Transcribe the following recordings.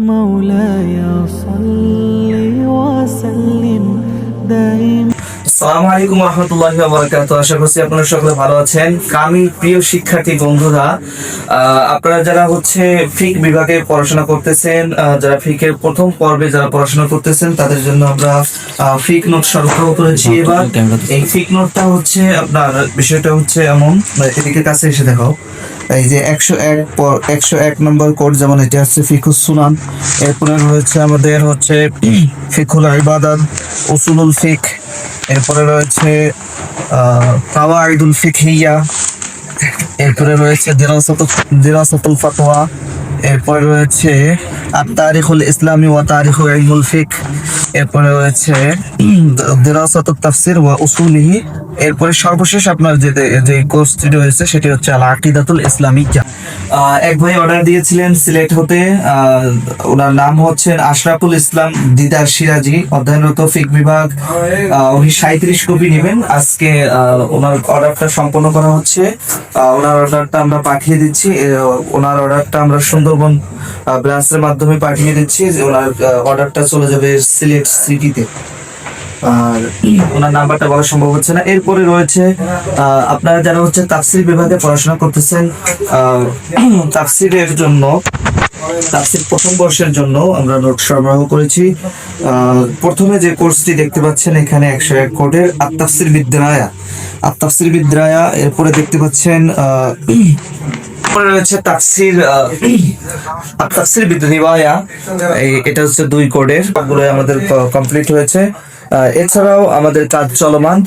مولاي صل وسلم دائما. আসসালামু আলাইকুম রহমতুল্লাহি বারাকাতু আশা করছি আপনারা সকলে ভালো আছেন। আমি প্রিয় শিক্ষার্থী বন্ধুরা আপনারা যারা হচ্ছে ফিক বিভাগে পড়াশোনা করতেছেন যারা ফিকের প্রথম পর্বে যারা পড়াশোনা করতেছেন তাদের জন্য আমরা ফিক নোট সরবরাহ করেছি। এবার এই ফিক নোটটা হচ্ছে আপনার বিষয়টা হচ্ছে এমন মানে এদিকে কাছে এসে দেখাও। এই যে একশো এক একশো এক নম্বর কোড যেমন এটা হচ্ছে ফিকুস সুনান। এরপরে রয়েছে আমাদের হচ্ছে ফিকুল ইবাদাত উসুলুল ফিক। এরপরে রয়েছে কাওয়াইদুল ফিকহিয়া, এরপরে রয়েছে দিরাসাতুল ফাতোয়া এরপরে রয়েছে আর তারিখুল ইসলামী ওয়া তারিখু ইলমুল ফিক, এরপরে রয়েছে দিরাসাতুল তাফসির ওয়া উসুলিহি এরপরে সর্বশেষ আপনার যে যে কোর্সটি রয়েছে সেটি হচ্ছে আল আকিদাতুল ইসলামিয়া। আহ, এক ভাই অর্ডার দিয়েছিলেন সিলেক্ট হতে। ওনার নাম হচ্ছেন আশরাফুল ইসলাম দিদার সিরাজি অধ্যয়নরত ফিক বিভাগ। উনি সাঁত্রিশ কপি নেবেন। আজকে ওনার অর্ডারটা সম্পন্ন করা হচ্ছে। ওনার অর্ডারটা আমরা পাঠিয়ে দিচ্ছি। ওনার অর্ডারটা আমরা সুন্দরবন ব্রাঞ্চের মাধ্যমে পাঠিয়ে দিচ্ছি ওনার অর্ডারটা চলে যাবে সিলেট সিটিতে আর ওনার নাম্বারটা বলা সম্ভব হচ্ছে না। এরপরে রয়েছে আপনারা যারা হচ্ছে তাফসির বিভাগে পড়াশোনা করতেছেন তাফসিরের জন্য তাফসির প্রথম বর্ষের জন্য আমরা নোট সরবরাহ করেছি। প্রথমে যে কোর্সটি দেখতে পাচ্ছেন এখানে একশো এক কোডের আত্মাফসির বিদ্রায়া। আত্মাফসির বিদ্রায়া এরপরে দেখতে পাচ্ছেন আহ, এছাড়াও আমাদের কাজ চলমান।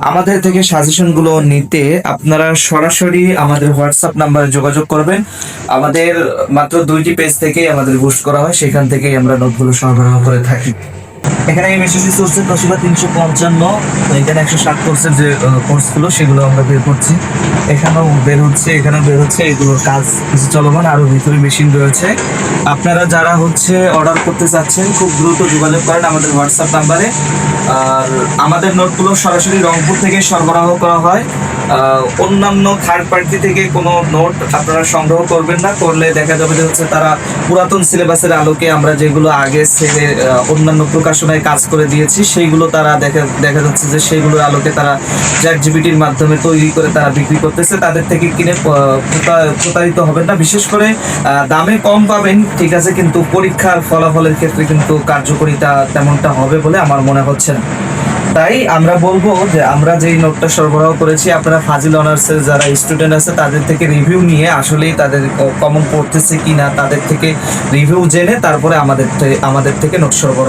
আমাদের থেকে সাজেশনগুলো নিতে আপনারা সরাসরি আমাদের হোয়াটসঅ্যাপ নাম্বারে যোগাযোগ করবেন। আমাদের মাত্র দুইটি পেজ থেকেই আমাদের বুস্ট করা হয়, সেখান থেকেই আমরা নোটগুলো সরবরাহ করে থাকি। এখানে এমএসসি সোর্সের তোশিবা তিনশো পঞ্চান্ন। এখানে একশো ষাট কোর্সের যে কোর্সগুলো সেগুলো আমরা বের করছি। এখানেও বের হচ্ছে, এখানেও বের হচ্ছে, এগুলোর কাজ কিছু চলমান, আরও ভিতরে মেশিন রয়েছে। আপনারা যারা হচ্ছে অর্ডার করতে চাচ্ছেন, খুব দ্রুত যোগাযোগ করেন আমাদের হোয়াটসঅ্যাপ নাম্বারে আর আমাদের নোটগুলো সরাসরি রংপুর থেকে সরবরাহ করা হয়। অন্যান্য থার্ড পার্টি থেকে কোনো নোট আপনারা সংগ্রহ করবেন না, করলে দেখা যাবে যে হচ্ছে তারা পুরাতন সিলেবাসের আলোকে আমরা যেগুলো আগে সেলে অন্যান্য প্রকাশনায় কাজ করে দিয়েছি, সেইগুলো তারা দেখা দেখা যাচ্ছে যে সেইগুলোর আলোকে তারা চ্যাট জিবিটির মাধ্যমে তৈরি করে তারা বিক্রি করতেছে, তাদের থেকে কিনে প্রতারিত হবেন না। বিশেষ করে দামে কম পাবেন, ঠিক আছে, কিন্তু পরীক্ষার ফলাফলের ক্ষেত্রে কিন্তু কার্যকরিতা তেমনটা হবে বলে আমার মনে হচ্ছে না। তাই আমরা বলব যে আমরা যেই নোটটা সরবরাহ করেছি, আপনারা ফাজিল অনার্সের যারা স্টুডেন্ট আছে, তাদের থেকে রিভিউ নিয়ে আসলেই তাদের কমন পড়তেছে কি না তাদের থেকে রিভিউ জেনে তারপরে আমাদের আমাদের থেকে নোট সরবরাহ